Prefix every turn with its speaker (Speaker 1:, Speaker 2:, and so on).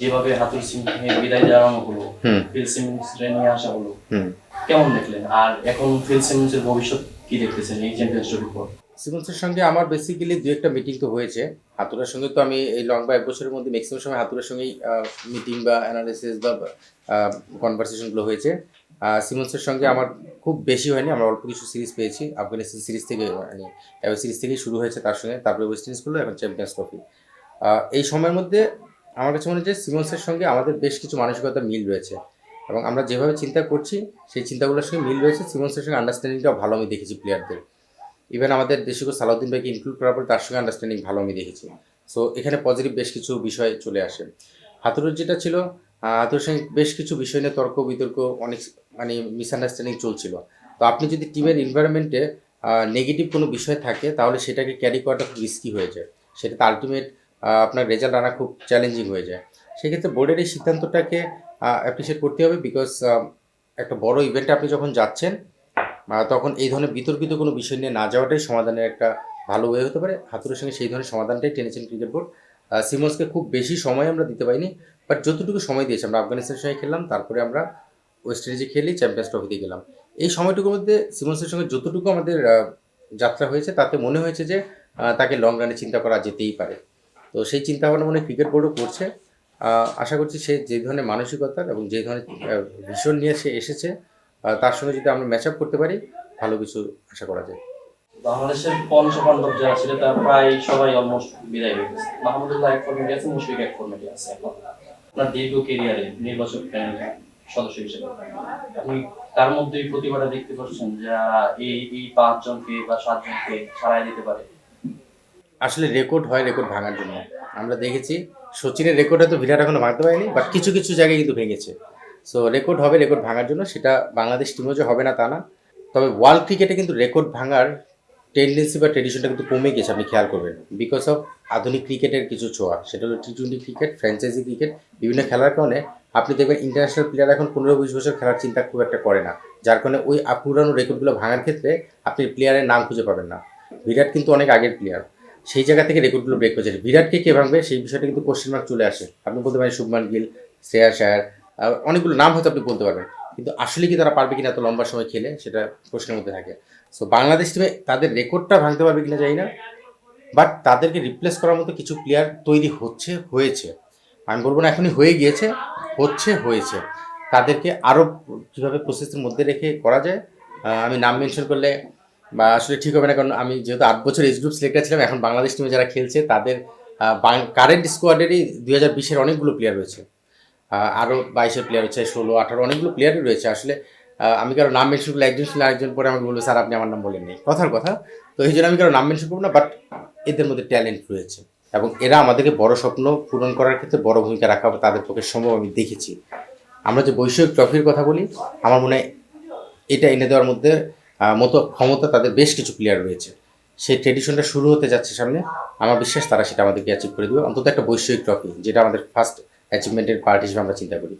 Speaker 1: যেভাবে হাতুর সিংকে বিদায় জানানো হলো ফিল সিমেন্টসরে নিয়ে আসা হলো কেমন দেখলেন? আর এখন ফিল সিমেন্টসের ভবিষ্যৎ কি দেখতেছেন এই চ্যাম্পিয়ন্স ট্রফির পর?
Speaker 2: সিমন্সের সঙ্গে আমার বেসিক্যালি দু একটা মিটিং তো হয়েছে। হাতুরার সঙ্গে তো আমি এই লং বা এক বছরের মধ্যে ম্যাক্সিমাম সময় হাতুরার সঙ্গেই মিটিং বা অ্যানালিসিস বা কনভারসেশনগুলো হয়েছে। সিমন্সের সঙ্গে আমার খুব বেশি হয়নি আমরা অল্প কিছু সিরিজ পেয়েছি। আফগানিস্তান সিরিজ থেকে মানে সিরিজ থেকেই শুরু হয়েছে তার সঙ্গে। তারপরে ওয়েস্ট ইন্ডিজ করল এখন চ্যাম্পিয়ন্স ট্রফি এই সময়ের মধ্যে আমার কাছে মনে হচ্ছে সিমন্সের সঙ্গে আমাদের বেশ কিছু মানসিকতা মিল রয়েছে। এবং আমরা যেভাবে চিন্তা করছি সেই চিন্তাগুলোর সঙ্গে মিল রয়েছে। সিমন্সের সঙ্গে আন্ডারস্ট্যান্ডিংটাও ভালো আমি দেখেছি প্লেয়ারদের ইভেন আমাদের দেশিক সালাউদ্দিন ভাইকে ইনক্লুড করার পর তার সঙ্গে আন্ডারস্ট্যান্ডিং ভালো আমি দেখেছি। সো এখানে পজিটিভ বেশ কিছু বিষয় চলে আসে। হাতুরের যেটা ছিল আহ, হাতুরের সঙ্গে বেশ কিছু বিষয় নিয়ে তর্ক বিতর্ক অনেক মানে মিসআন্ডারস্ট্যান্ডিং চলছিল। তো আপনি যদি টিমের এনভায়রনমেন্টে নেগেটিভ কোনো বিষয় থাকে তাহলে সেটাকে ক্যারি করাটা খুব রিস্কি হয়ে যায়। সেটাতে আলটিমেট আপনার রেজাল্ট আনা খুব চ্যালেঞ্জিং হয়ে যায়। সেক্ষেত্রে বোর্ডের এই সিদ্ধান্তটাকে অ্যাপ্রিসিয়েট করতে হবে বিকজ একটা বড় ইভেন্টে আপনি যখন যাচ্ছেন তখন এই ধরনের বিতর্কিত কোনো বিষয় নিয়ে না যাওয়াটাই সমাধানের একটা ভালো ওয়ে হতে পারে। হাতুরের সঙ্গে সেই ধরনের সমাধানটাই টেনেছেন ক্রিকেট বোর্ড সিমন্সকে খুব বেশি সময় আমরা দিতে পারিনি বাট যতটুকু সময় দিয়েছি, আমরা আফগানিস্তানের সঙ্গে খেললাম, তারপরে আমরা ওয়েস্ট ইন্ডিজে খেলি চ্যাম্পিয়ন্স ট্রফিতে গেলাম। এই সময়টুকুর মধ্যে সিমন্সের সঙ্গে যতটুকু আমাদের যাত্রা হয়েছে, তাতে মনে হয়েছে যে তাকে লং রানে চিন্তা করা যেতেই পারে। তো সেই চিন্তা ভাবনা মনে ক্রিকেট বোর্ডও করছে। আশা করছি সে যে ধরনের মানসিকতার এবং যে ধরনের ভীষণ নিয়ে সে এসেছে তার সঙ্গে যদি আমরা ম্যাচ আপ করতে পারি, ভালো কিছু আশা করা যায়।
Speaker 1: বাংলাদেশের পঞ্চ পাণ্ডব যারা ছিল, তারা প্রায় সবাই অলমোস্ট বিদায় হয়ে গেছে। মাহমুদুল্লাহ এক ফর্মেটে আছে মুশফিক এক ফর্মেটে আছে আপনার দীর্ঘ কেরিয়ারে নির্বাচক সদস্য হিসেবে। আপনি তার মধ্যেই প্রতিভাটা দেখতে পাচ্ছেন, যারা এই এই পাঁচজনকে বা সাতজনকে ছাড়াই দিতে পারে?
Speaker 2: আসলে রেকর্ড হয় রেকর্ড ভাঙার জন্য। আমরা দেখেছি, সচিনের রেকর্ড হয়তো বিরাট এখনও ভাঙতে পারেনি বাট কিছু কিছু জায়গায় কিন্তু ভেঙেছে। সো রেকর্ড হবে রেকর্ড ভাঙার জন্য, সেটা বাংলাদেশ টিমও যে হবে না তা না। তবে ওয়ার্ল্ড ক্রিকেটে কিন্তু রেকর্ড ভাঙার টেন্ডেন্সি বা ট্রেডিশনটা কিন্তু কমে গেছে, আপনি খেয়াল করবেন। বিকজ অফ আধুনিক ক্রিকেটের কিছু ছোঁয়া, সেটা হলো T twenty cricket franchise cricket বিভিন্ন খেলার কারণে আপনি দেখবেন ইন্টারন্যাশনাল প্লেয়ার এখন পনেরো, বিশ বছর খেলার চিন্তা খুব একটা করে না। যার কারণে ওই পুরানো রেকর্ডগুলো ভাঙার ক্ষেত্রে আপনি প্লেয়ারের নাম খুঁজে পাবেন না। বিরাট কিন্তু অনেক আগের প্লেয়ার সেই জায়গা থেকে রেকর্ডগুলো ব্রেক করেছে। বিরাটকে কে ভাঙবে সেই বিষয়টা কিন্তু কোশ্চেন মার্ক চলে আসে। আপনি বলতে পারেন শুভমান গিল, শ্রেয়া শায়ার অনেকগুলো নাম হয়তো আপনি বলতে পারবেন। কিন্তু আসলে কি তারা পারবে কিনা এত লম্বা সময় খেলে, সেটা প্রশ্নের মধ্যে থাকে। সো বাংলাদেশ টিমে তাদের রেকর্ডটা ভাঙতে পারবে কিনা জানি না। বাট তাদেরকে রিপ্লেস করার মতো কিছু প্লেয়ার তৈরি হচ্ছে, হয়েছে। আমি বলব না এখনই হয়ে গিয়েছে, হচ্ছে, হয়েছে। তাদেরকে আরও কীভাবে প্রসেসের মধ্যে রেখে করা যায় আমি নাম মেনশন করলে বা আসলে ঠিক হবে না, কারণ আমি যেহেতু আট বছর এজ গ্রুপ সিলেক্টার ছিলাম, এখন বাংলাদেশ টিমে যারা খেলছে, তাদের কারেন্ট স্কোয়াডেরই দুই হাজার বিশের অনেকগুলো প্লেয়ার রয়েছে। আরও বাইশের প্লেয়ার রয়েছে, ষোলো, আঠারো অনেকগুলো প্লেয়ারই রয়েছে। আসলে আমি কারও নাম মেনশন করলে একজন শুনলে আরেকজন পরে আমাকে বলব, স্যার, আপনি আমার নাম বলেননি। কথার কথা। তো এই জন্য আমি কারও নাম মেনশন করব না বাট এদের মধ্যে ট্যালেন্ট রয়েছে। এবং এরা আমাদেরকে বড় স্বপ্ন পূরণ করার ক্ষেত্রে বড় ভূমিকা রাখা তাদের পক্ষে সম্ভব আমি দেখেছি। আমরা যে বৈষয়িক ট্রফির কথা বলি, আমার মনে হয় এটা এনে দেওয়ার মধ্যে মতো ক্ষমতা তাদের বেশ কিছু প্লেয়ার রয়েছে। সেই ট্রেডিশনটা শুরু হতে যাচ্ছে সামনে। আমার বিশ্বাস তারা সেটা আমাদেরকে অ্যাচিভ করে দেবে। অন্তত একটা বৈষয়িক ট্রফি যেটা আমাদের ফার্স্ট অ্যাচিভমেন্টের পার্ট হিসেবে আমরা চিন্তা করি।